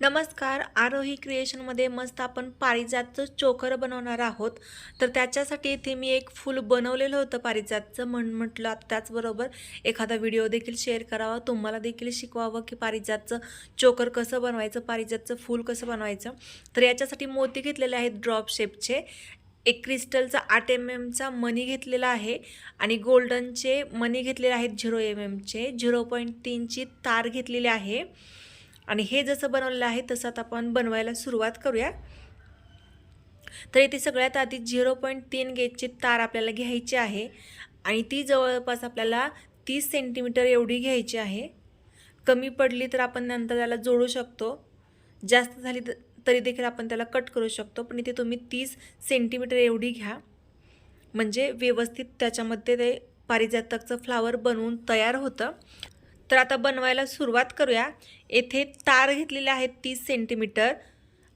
नमस्कार आरोही क्रिएशनमध्ये मस्त आपण पारिजातचं चोकर बनवणार आहोत. तर त्याच्यासाठी इथे मी एक फूल बनवलेलं होतं पारिजातचं म्हण म्हटलं आता त्याचबरोबर एखादा व्हिडिओ देखील शेअर करावा. तुम्हाला देखील शिकवावं की पारिजातचं चोकर कसं बनवायचं पारिजातचं फूल कसं बनवायचं. तर याच्यासाठी मोती घेतलेले आहेत ड्रॉप शेपचे एक क्रिस्टलचा आठ एम एमचा मनी घेतलेला आहे आणि गोल्डनचे मनी घेतलेले आहेत झिरो एम एमचे झिरो पॉईंट तीनची तार घेतलेली आहे. आणि हे जसं बनवलेलं आहे तसं आता आपण बनवायला सुरुवात करूया. तर इथे सगळ्यात आधी झिरो पॉईंट तीन गेजची तार आपल्याला घ्यायची आहे आणि ती जवळपास आपल्याला तीस सेंटीमीटर एवढी घ्यायची आहे. कमी पडली तर आपण नंतर त्याला जोडू शकतो. जास्त झाली तरी देखील आपण त्याला कट करू शकतो पण इथे तुम्ही तीस सेंटीमीटर एवढी घ्या. म्हणजे व्यवस्थित त्याच्यामध्ये ते पारिजातकचं फ्लावर बनवून तयार होतं. तर आता बनवायला सुरुवात करूया. येथे तार घेतलेले आहेत तीस सेंटीमीटर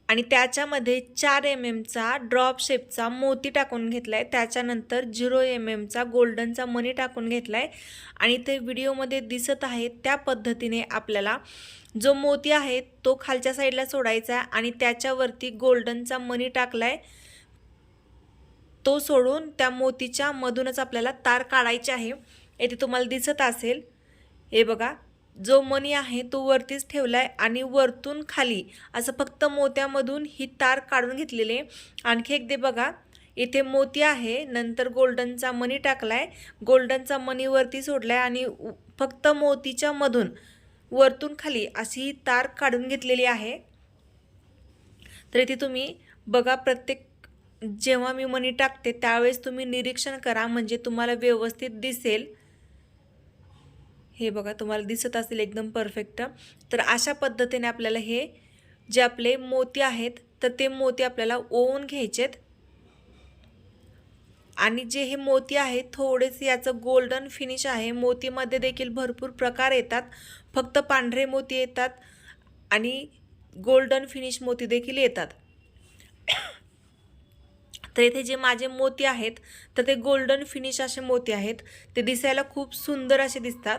आणि त्याच्यामध्ये चार एम एमचा ड्रॉप शेपचा मोती टाकून घेतला आहे त्याच्यानंतर झिरो एम एमचा गोल्डनचा मनी टाकून घेतला आहे आणि ते व्हिडिओमध्ये दिसत आहे त्या पद्धतीने आपल्याला जो मोती आहे तो खालच्या साईडला सोडायचा आहे आणि त्याच्यावरती गोल्डनचा मनी टाकला आहे तो सोडून त्या मोतीच्या मधूनच आपल्याला तार काढायची आहे. येथे तुम्हाला दिसत असेल हे बघा जो मनी आहे तो वरतीच ठेवला आहे आणि वरतून खाली. असं फक्त मोत्यामधून ही तार काढून घेतलेली आहे. आणखी एक दे बघा इथे मोती आहे नंतर गोल्डनचा मनी टाकला आहे गोल्डनचा मनी वरती सोडला आहे आणि फक्त मोतीच्या मधून वरतून खाली अशी ही तार काढून घेतलेली आहे. तर इथे तुम्ही बघा प्रत्येक जेव्हा मी मनी टाकते त्यावेळेस तुम्ही निरीक्षण करा म्हणजे तुम्हाला व्यवस्थित दिसेल. हे बघा तुम्हाला दिसत असेल एकदम परफेक्ट तर अशा पद्धतीने आपल्याला हे जे आपले मोती आहेत तर ते मोती आपल्याला ओवून घ्यायचेत. आणि जे हे मोती आहेत थोडेसे याचं गोल्डन फिनिश आहे. मोतीमध्ये देखील भरपूर प्रकार येतात. फक्त पांढरे मोती येतात आणि गोल्डन फिनिश मोती देखील येतात. तर इथे जे माझे मोती आहेत तर ते गोल्डन फिनिश असे मोती आहेत. ते दिसायला खूप सुंदर असे दिसतात.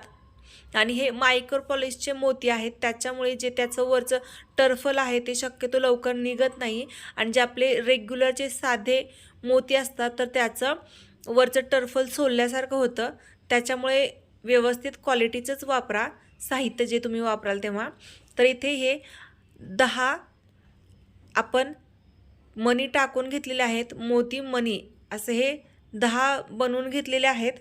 आणि हे मायक्रो पॉलिशचे मोती आहेत त्याच्यामुळे जे त्याचं वरचं टर्फल आहे ते शक्यतो लवकर निघत नाही. आणि जे आपले रेग्युलरचे साधे मोती असतात तर त्याचं वरचं टर्फल सोलल्यासारखं होतं. त्याच्यामुळे व्यवस्थित क्वालिटीचंच वापरा. साहित्य जे तुम्ही वापराल तेव्हा. तर इथे हे दहा आपण मनी टाकून घेतलेले आहेत. मोती मनी असे हे दहा बनवून घेतलेले आहेत.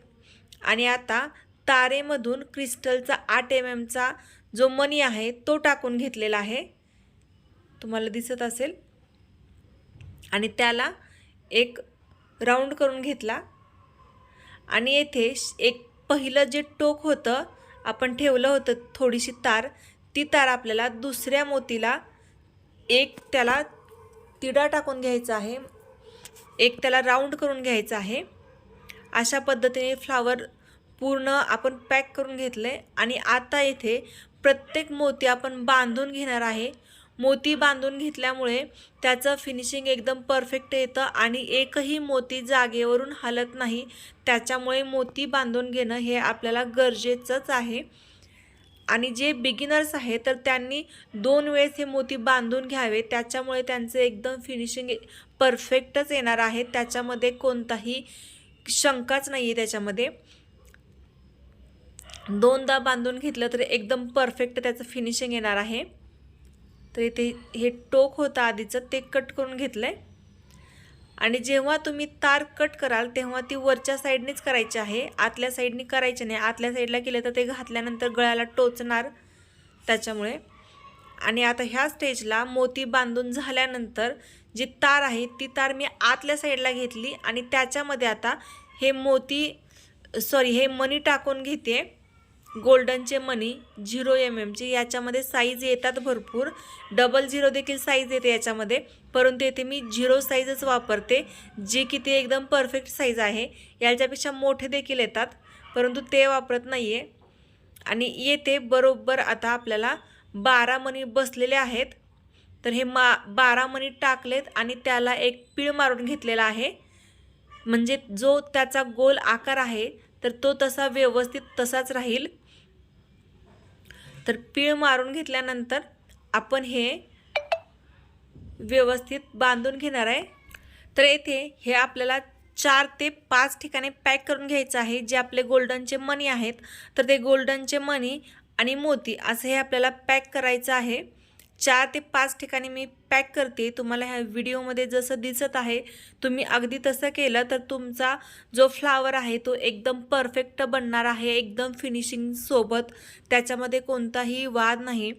आणि आता तारेमधून क्रिस्टलचा आठ एम एमचा जो मनी आहे तो टाकून घेतलेला आहे. तुम्हाला दिसत असेल. आणि त्याला एक राऊंड करून घेतला. आणि येथे श- एक पहिलं जे टोक होतं आपण ठेवलं होतं थोडीशी तार ती तार आपल्याला दुसऱ्या मोतीला एक त्याला तिडा टाकून घ्यायचा आहे. एक त्याला राऊंड करून घ्यायचा आहे. अशा पद्धतीने फ्लावर पूर्ण आपण पॅक करून घेतले आणि आता येथे प्रत्येक मोती आपण बांधून घेणार आहे. मोती बांधून घेतल्यामुळे त्याचं फिनिशिंग एकदम परफेक्ट येतं आणि एकही मोती जागेवरून हलत नाही. त्याच्यामुळे मोती बांधून घेणं हे आपल्याला गरजेचंच आहे. आणि जे बिगिनर्स आहे तर त्यांनी दोन वेळेस हे मोती बांधून घ्यावे. त्याच्यामुळे त्यांचं एकदम फिनिशिंग परफेक्टच येणार आहे. त्याच्यामध्ये कोणताही शंकाच नाही आहे त्याच्यामध्ये. दोनदा बांधून घेतलं तर एकदम परफेक्ट त्याचं फिनिशिंग येणार आहे. तर इथे हे टोक होतं आधीचं ते कट करून घेतलं आहे आणि जेव्हा तुम्ही तार कट कराल तेव्हा ती वरच्या साईडनेच करायची आहे. आतल्या साईडने करायची नाही. आतल्या साईडला केलं तर ते घातल्यानंतर गळ्याला टोचणार त्याच्यामुळे. आणि आता ह्या स्टेजला मोती बांधून झाल्यानंतर जी तार आहे ती तार मी आतल्या साईडला घेतली आणि त्याच्यामध्ये आता हे मोती सॉरी हे मनी टाकून घेते गोल्डनचे मनी झिरो एम एमचे याच्यामध्ये साईज येतात भरपूर. डबल झिरो देखील साईज येते याच्यामध्ये. परंतु येथे मी झिरो साईजच वापरते जे की ते एकदम परफेक्ट साईज आहे. याच्यापेक्षा मोठे देखील येतात. परंतु ते वापरत नाही आहे आणि येते बरोबर आता आपल्याला बारा मनी बसलेले आहेत. तर हे मा बारा मणी टाकलेत आणि त्याला एक पीळ मारून घेतलेला आहे. म्हणजे जो त्याचा गोल आकार आहे तर तो तसा व्यवस्थित तसाच राहील. तर पीळ मारून घेतल्यानंतर आपण हे व्यवस्थित बांधून घेणार आहे. तर येथे हे आपल्याला चार ते पाच ठिकाणी पॅक करून घ्यायचं आहे. जे आपले गोल्डनचे मणी आहेत. तर ते गोल्डनचे मनी आणि मोती असं हे आपल्याला पॅक करायचं आहे. चार ते पाच ठिकाणी मी पॅक करते. तुम्हाला ह्या व्हिडिओमध्ये जसं दिसत आहे तुम्ही अगदी तसं केलं तर तुमचा जो फ्लावर आहे तो एकदम परफेक्ट बनणार आहे एकदम फिनिशिंग सोबत. त्याच्यामध्ये कोणताही वाद नाही.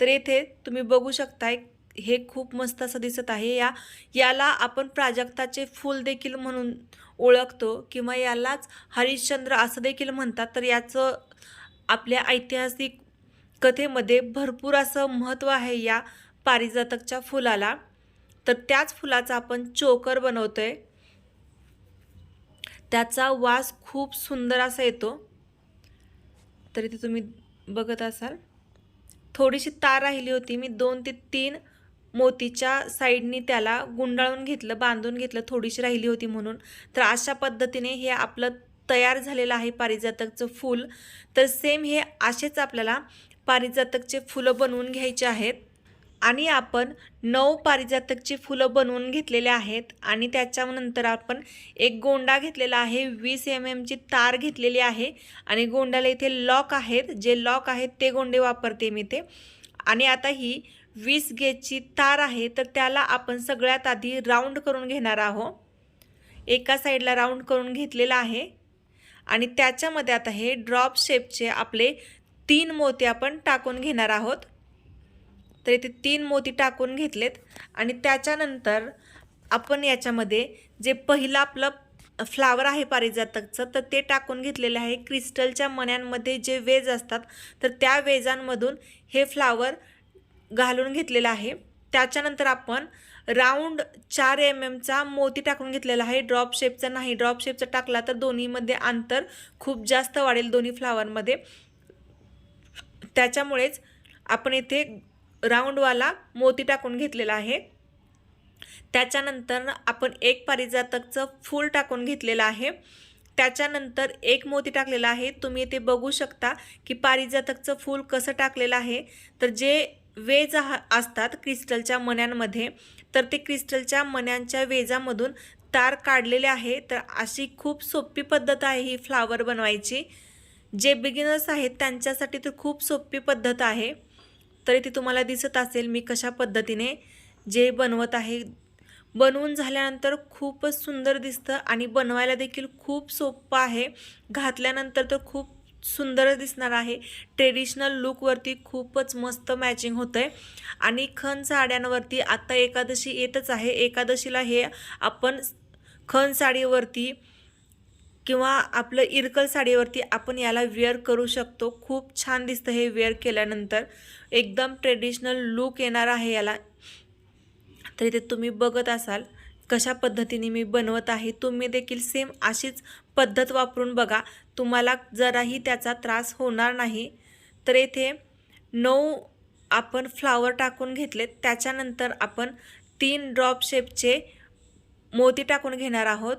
तर येथे तुम्ही बघू शकताय हे खूप मस्त असं दिसत आहे. या याला आपण प्राजक्ताचे फूल देखील म्हणून ओळखतो किंवा यालाच हरिश्चंद्र असं देखील म्हणतात. तर याचं आपल्या ऐतिहासिक कथेमध्ये भरपूर असं महत्त्व आहे या पारिजातकच्या फुलाला. तर त्याच फुलाचा आपण चोकर बनवतो आहे त्याचा वास खूप सुंदर असा येतो. तर इथे तुम्ही बघत असाल. थोडीशी तार राहिली होती. मी दोन ते तीन मोतीच्या साईडनी त्याला गुंडाळून घेतलं बांधून घेतलं थोडीशी राहिली होती म्हणून. तर अशा पद्धतीने हे आपलं तयार झालेलं आहे पारिजातकचं फूल. तर सेम हे असेच आपल्याला पारिजातकचे फुलं बनवून घ्यायचे आहेत. आणि आपण नऊ पारिजातकची फुलं बनवून घेतलेले आहेत. आणि त्याच्यानंतर आपण एक गोंडा घेतलेला आहे. वीस एम एमची तार घेतलेली आहे. आणि गोंड्याला इथे लॉक आहेत. जे लॉक आहेत ते गोंडे वापरते मी ते आणि आता ही वीस गेजची तार आहे. तर त्याला आपण सगळ्यात आधी राऊंड करून घेणार आहोत. एका साईडला राऊंड करून घेतलेला आहे. आणि त्याच्यामध्ये आता हे ड्रॉप शेपचे आपले तीन मोती आपण टाकून घेणार आहोत. तर इथे तीन मोती टाकून घेतलेत. आणि त्याच्यानंतर आपण याच्यामध्ये जे पहिलं आपलं फ्लावर आहे पारिजातकचं तर ते टाकून घेतलेलं आहे. क्रिस्टलच्या मण्यांमध्ये जे वेज असतात तर त्या वेजांमधून हे फ्लावर घालून घेतलेलं आहे. त्याच्यानंतर आपण राऊंड चार एम एमचा मोती टाकून घेतलेला आहे. ड्रॉप शेपचा नाही. ड्रॉप शेपचा टाकला तर दोन्हीमध्ये अंतर खूप जास्त वाढेल दोन्ही फ्लावरमध्ये. त्याच्यामुळेच आपण इथे राऊंडवाला मोती टाकून घेतलेला आहे. त्याच्यानंतर आपण एक पारिजातकचं फूल टाकून घेतलेलं आहे. त्याच्यानंतर एक मोती टाकलेला आहे. तुम्ही इथे बघू शकता की पारिजातकचं फूल कसं टाकलेलं आहे. तर जे वेज असतात क्रिस्टलच्या मण्यांमध्ये तर ते क्रिस्टलच्या मण्यांच्या वेजामधून तार काढलेले आहे. तर अशी खूप सोपी पद्धत आहे ही फ्लावर बनवायची. जे बिगिनर्स आहेत त्यांच्यासाठी तर खूप सोपी पद्धत आहे. तरी ती तुम्हाला दिसत असेल मी कशा पद्धतीने जे बनवत आहे. बनवून झाल्यानंतर खूपच सुंदर दिसतं आणि बनवायला देखील खूप सोपं आहे. घातल्यानंतर तर खूप सुंदर दिसणार आहे. ट्रेडिशनल लुकवरती खूपच मस्त मॅचिंग होतं आहे आणि खण साड्यांवरती आत्ता एकादशी येतच आहे. एकादशीला हे आपण खण साडीवरती किंवा आपलं इरकल साडीवरती आपण याला वेअर करू शकतो. खूप छान दिसतं हे वेअर केल्यानंतर. एकदम ट्रेडिशनल लुक येणार आहे याला. तर इथे तुम्ही बघत असाल कशा पद्धतीने मी बनवत आहे. तुम्ही देखील सेम अशीच पद्धत वापरून बघा. तुम्हाला जराही त्याचा त्रास होणार नाही. तर येथे नऊ आपण फ्लावर टाकून घेतलेत त्याच्यानंतर आपण तीन ड्रॉप शेपचे मोती टाकून घेणार आहोत.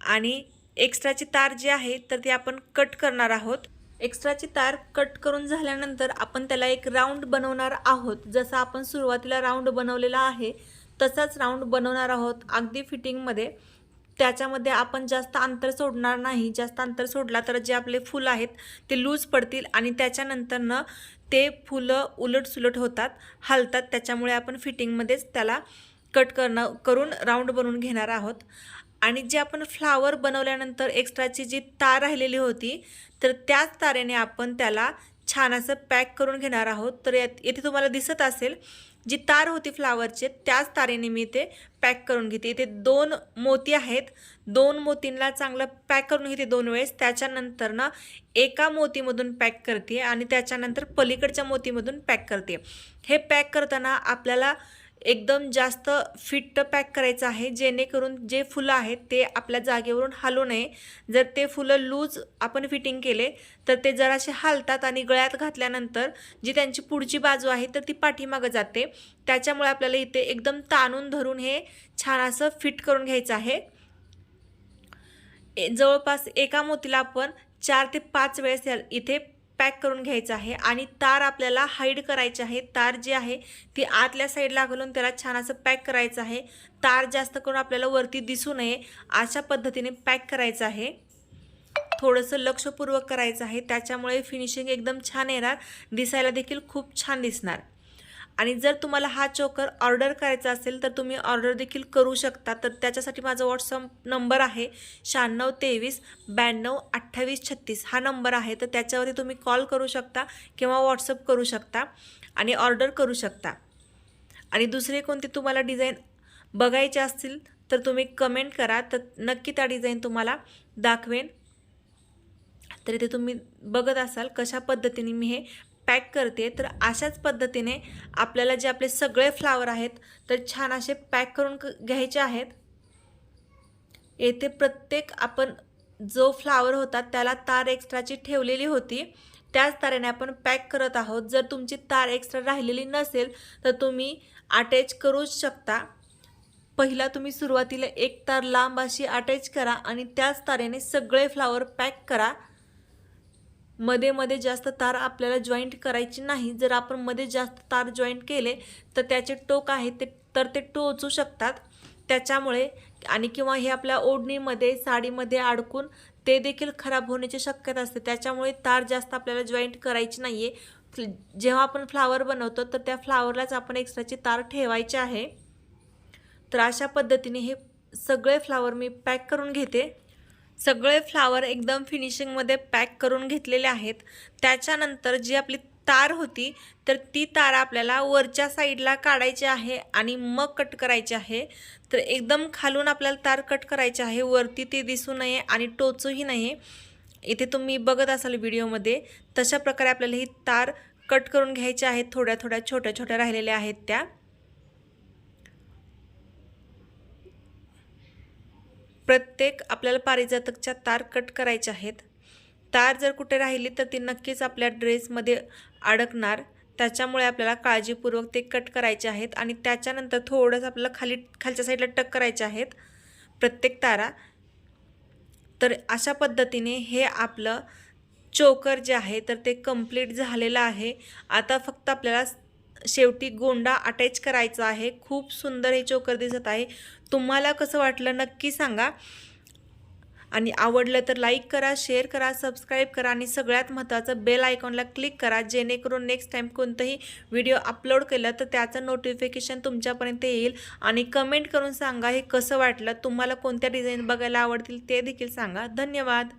आणि एक्स्ट्राची तार जी आहे तर ती आपण कट करणार आहोत. एक्स्ट्राची तार कट करून झाल्यानंतर आपण त्याला एक राऊंड बनवणार आहोत. जसं आपण सुरुवातीला राऊंड बनवलेला आहे तसाच राऊंड बनवणार आहोत अगदी फिटिंगमध्ये त्याच्यामध्ये आपण जास्त अंतर सोडणार नाही. जास्त अंतर सोडला तर जे आपले फुलं आहेत ते लूज पडतील आणि त्याच्यानंतरनं ते फुलं उलटसुलट होतात हलतात. त्याच्यामुळे आपण फिटिंगमध्येच त्याला कट करणं करून राऊंड बनवून घेणार आहोत. आणि जे आपण फ्लावर बनवल्यानंतर एक्स्ट्राची जी तार राहिलेली होती तर त्याच तारेने आपण त्याला छान असं पॅक करून घेणार आहोत. तर येथे तुम्हाला दिसत असेल जी तार होती फ्लावरचे त्याच तारेने मी ते पॅक करून घेते. इथे दोन मोती आहेत. दोन मोतींना चांगलं पॅक करून घेते दोन वेळेस. त्याच्यानंतर ना एका मोतीमधून पॅक करते आणि त्याच्यानंतर पलीकडच्या मोतीमधून पॅक करते. हे पॅक करताना आपल्याला एकदम जास्त फिट्ट पॅक करायचं आहे जेणेकरून जे फुलं आहेत ते आपल्या जागेवरून हलू नये. जर ते फुलं लूज आपण फिटिंग केले तर ते जरासे हालतात आणि गळ्यात घातल्यानंतर जी त्यांची पुढची बाजू आहे तर ती पाठीमागं जाते. त्याच्यामुळे आपल्याला इथे एकदम ताणून धरून हे छान असं फिट करून घ्यायचं आहे. ए- जवळपास एका मोतीला आपण चार ते पाच वेळेस या- इथे पॅक करून घ्यायचं आहे आणि तार आपल्याला हाईड करायची आहे. तार जी आहे ती आतल्या साईडला घालून त्याला छान असं पॅक करायचं आहे. तार जास्त करून आपल्याला वरती दिसू नये. अशा पद्धतीने पॅक करायचं आहे. थोडंसं लक्षपूर्वक करायचं आहे. त्याच्यामुळे फिनिशिंग एकदम छान येणार. दिसायला देखील खूप छान दिसणार. आणि जर तुम्हाला हा चोकर ऑर्डर करायचा असेल तर तुम्ही ऑर्डर देखील करू शकता. तर त्याच्यासाठी माझा व्हॉट्सअप नंबर आहे शहाण्णव तेवीस ब्याण्णव अठ्ठावीस छत्तीस. हा नंबर आहे तर त्याच्यावरती तुम्ही कॉल करू शकता किंवा व्हॉट्सअप करू शकता आणि ऑर्डर करू शकता. आणि दुसरे कोणते तुम्हाला डिझाईन बघायचे असतील तर तुम्ही कमेंट करा. तर नक्की त्या डिझाईन तुम्हाला दाखवेन. तर इथे तुम्ही बघत असाल कशा पद्धतीने मी हे पॅक करते तर अशाच पद्धतीने आपल्याला जे आपले सगळे फ्लावर आहेत तर छान असे पॅक करून क- घ्यायचे आहेत. येथे प्रत्येक आपण जो फ्लावर होता त्याला तार एक्स्ट्राची ठेवलेली होती. त्याच तारेने आपण पॅक करत आहोत. जर तुमची तार एक्स्ट्रा राहिलेली नसेल तर तुम्ही अटॅच करूच शकता. पहिला तुम्ही सुरुवातीला एक तार लांब अशी अटॅच करा आणि त्याच तारेने सगळे फ्लावर पॅक करा. मध्ये मध्ये जास्त तार आपल्याला जॉईंट करायची नाही. जर आपण मध्ये जास्त तार जॉईंट केले तर त्याचे टोक आहे ते तर ते टोचू शकतात. त्याच्यामुळे आणि किंवा हे आपल्या ओढणीमध्ये साडीमध्ये अडकून ते देखील खराब होण्याची शक्यता असते. त्याच्यामुळे तार जास्त आपल्याला जॉईंट करायची नाही आहे जेव्हा आपण फ्लावर बनवतो तर त्या फ्लावरलाच आपण एक्स्ट्राची तार ठेवायची आहे. तर अशा पद्धतीने हे सगळे फ्लावर मी पॅक करून घेते. सगळे फ्लावर एकदम फिनिशिंगमध्ये पॅक करून घेतलेले आहेत. त्याच्यानंतर जी आपली तार होती तर ती तार आपल्याला वरच्या साईडला काढायची आहे आणि मग कट करायची आहे. तर एकदम खालून आपल्याला तार कट करायची आहे. वरती ते दिसू नये आणि टोचूही नये. इथे तुम्ही बघत असाल व्हिडिओमध्ये तशा प्रकारे आपल्याला ही तार कट करून घ्यायची आहेत. थोड्या थोड्या छोट्या छोट्या राहिलेल्या आहेत त्या. प्रत्येक आपल्याला पारिजातकच्या तार कट करायच्या आहेत. तार जर कुठे राहिली तर ती नक्कीच आपल्या ड्रेसमध्ये अडकणार. त्याच्यामुळे आपल्याला काळजीपूर्वक ते कट करायचे आहेत आणि त्याच्यानंतर थोडंसं आपल्याला खाली खालच्या साईडला टक करायचे आहेत प्रत्येक तारा. तर अशा पद्धतीने हे आपलं चोकर जे आहे तर ते कंप्लीट झालेलं आहे. आता फक्त आपल्याला शेवटी गोंडा अटॅच करायचा आहे. खूप सुंदर हे चोकर दिसत आहे. तुम्हाला कसं वाटलं नक्की सांगा. आणि आवडलं तर लाईक करा शेअर करा सबस्क्राईब करा आणि सगळ्यात महत्त्वाचं बेल आयकॉनला क्लिक करा. जेणेकरून नेक्स्ट टाईम कोणतंही व्हिडिओ अपलोड केलं तर त्याचं नोटिफिकेशन तुमच्यापर्यंत येईल. आणि कमेंट करून सांगा हे कसं वाटलं. तुम्हाला कोणत्या डिझाईन बघायला आवडतील ते देखील सांगा. धन्यवाद.